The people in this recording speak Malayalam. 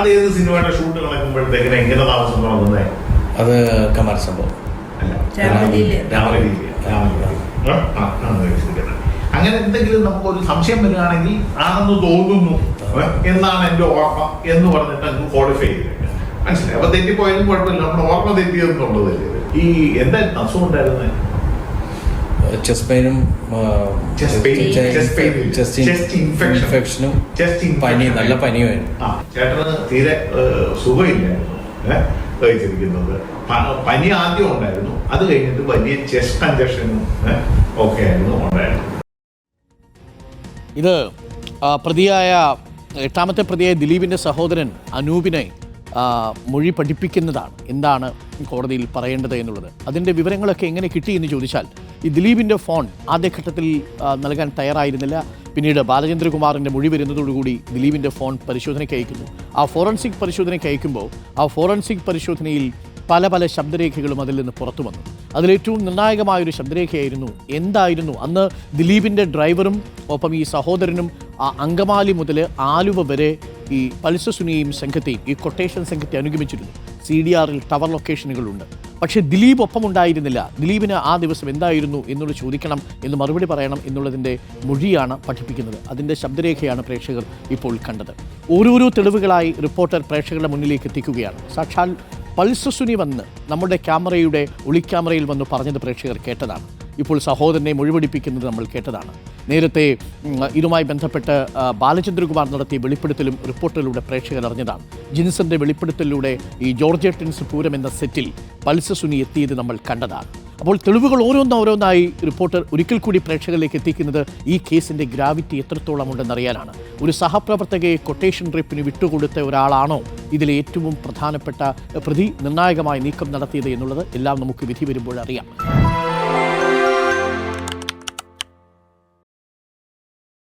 അത് സിനിമയുടെ ഷൂട്ട് നടക്കുമ്പോഴത്തേക്കിന് എങ്ങനെ താമസം തുടങ്ങുന്നത് അത് കമാർ സംഭവം. അങ്ങനെ എന്തെങ്കിലും നമുക്ക് ഒരു സംശയം വരികയാണെങ്കിൽ ആണെന്ന് തോന്നുന്നു എന്നാണ് എന്റെ ഓർമ്മ എന്ന് പറഞ്ഞിട്ട് അങ്ങ് ക്വാളിഫൈ ചെയ്തേക്കാം മനസ്സിലായി? അപ്പൊ തെറ്റിപ്പോയാലും കുഴപ്പമില്ല. നമ്മുടെ ഓർമ്മ തെറ്റിയെന്നുള്ളതല്ലേ ഈ എന്തായിരുന്നു? അസുഖം ഉണ്ടായിരുന്നത് ചെസ്റ്റ് പെയിനും ചെസ്റ്റ് ഇൻഫെക്ഷനും പനി നല്ല പനിയുമായിരുന്നു. ചേട്ടന് തീരെ സുഖമില്ലായിരുന്നു പനി ആദ്യം ഉണ്ടായിരുന്നു. അത് കഴിഞ്ഞിട്ട് വലിയ ചെസ്റ്റ് കഞ്ചക്ഷനും ഒക്കെ ആയിരുന്നു ഉണ്ടായിരുന്നു ഇത് പ്രതിയായ എട്ടാമത്തെ പ്രതിയായ ദിലീപിന്റെ സഹോദരൻ അനൂപിനെ മൊഴി പഠിപ്പിക്കുന്നതാണ്. എന്താണ് കോടതിയിൽ പറയേണ്ടത് എന്നുള്ളത്? അതിന്റെ വിവരങ്ങളൊക്കെ എങ്ങനെ കിട്ടി എന്ന് ചോദിച്ചാൽ ഈ ദിലീപിന്റെ ഫോൺ ആദ്യഘട്ടത്തിൽ നൽകാൻ തയ്യാറായിരുന്നില്ല. പിന്നീട് ബാലചന്ദ്രകുമാറിന്റെ മൊഴി വരുന്നതോടുകൂടി ദിലീപിന്റെ ഫോൺ പരിശോധനയ്ക്ക് അയക്കുന്നു. ആ ഫോറൻസിക് പരിശോധനയ്ക്ക് അയക്കുമ്പോൾ ആ ഫോറൻസിക് പരിശോധനയിൽ പല പല ശബ്ദരേഖകളും അതിൽ നിന്ന് പുറത്തു വന്നു. അതിലേറ്റവും നിർണായകമായൊരു ശബ്ദരേഖയായിരുന്നു എന്തായിരുന്നു? അന്ന് ദിലീപിന്റെ ഡ്രൈവറും ഒപ്പം ഈ സഹോദരനും ആ അങ്കമാലി മുതൽ ആലുവ വരെ ഈ പൾസ സുനിയെയും സംഘത്തെയും ഈ കൊട്ടേഷൻ സംഘത്തെ അനുഗമിച്ചിരുന്നു. സി ഡി ആറിൽ ടവർ ലൊക്കേഷനുകളുണ്ട്. പക്ഷേ ദിലീപ് ഒപ്പം ഉണ്ടായിരുന്നില്ല. ദിലീപിന് ആ ദിവസം എന്തായിരുന്നു എന്നുള്ളത് ചോദിക്കണം എന്ന് മറുപടി പറയണം എന്നുള്ളതിന്റെ മൊഴിയാണ് പഠിപ്പിക്കുന്നത്. അതിന്റെ ശബ്ദരേഖയാണ് പ്രേക്ഷകർ ഇപ്പോൾ കണ്ടത്. ഓരോരോ തെളിവുകളായി റിപ്പോർട്ടർ പ്രേക്ഷകരുടെ മുന്നിലേക്ക് എത്തിക്കുകയാണ്. സാക്ഷാൽ പൾസസുനി വന്ന് നമ്മുടെ ക്യാമറയുടെ ഒളിക്യാമറയിൽ വന്ന് പറഞ്ഞത് പ്രേക്ഷകർ കേട്ടതാണ്. ഇപ്പോൾ സഹോദരനെ മൊഴിപിടിപ്പിക്കുന്നത് നമ്മൾ കേട്ടതാണ്. നേരത്തെ ഇതുമായി ബന്ധപ്പെട്ട് ബാലചന്ദ്രകുമാർ നടത്തിയ വെളിപ്പെടുത്തലും റിപ്പോർട്ടിലൂടെ പ്രേക്ഷകർ അറിഞ്ഞതാണ്. ജിൻസന്റെ വെളിപ്പെടുത്തലിലൂടെ ഈ ജോർജ് പൂരം എന്ന സെറ്റിൽ പൾസ സുനി എത്തിയത് നമ്മൾ കണ്ടതാണ്. അപ്പോൾ തെളിവുകൾ ഓരോന്നോരോന്നായി റിപ്പോർട്ടർ ഒരിക്കൽ കൂടി പ്രേക്ഷകരിലേക്ക് എത്തിക്കുന്നത് ഈ കേസിന്റെ ഗ്രാവിറ്റി എത്രത്തോളം ഉണ്ടെന്നറിയാനാണ് ഒരു സഹപ്രവർത്തകയെ കൊട്ടേഷൻ റേപ്പിന് വിട്ടുകൊടുത്ത ഒരാളാണോ ഇതിലെ ഏറ്റവും പ്രധാനപ്പെട്ട പ്രതി നിർണായകമായ നീക്കം നടത്തിയത് എന്നുള്ളത് എല്ലാം നമുക്ക് വിധി വരുമ്പോൾ അറിയാം.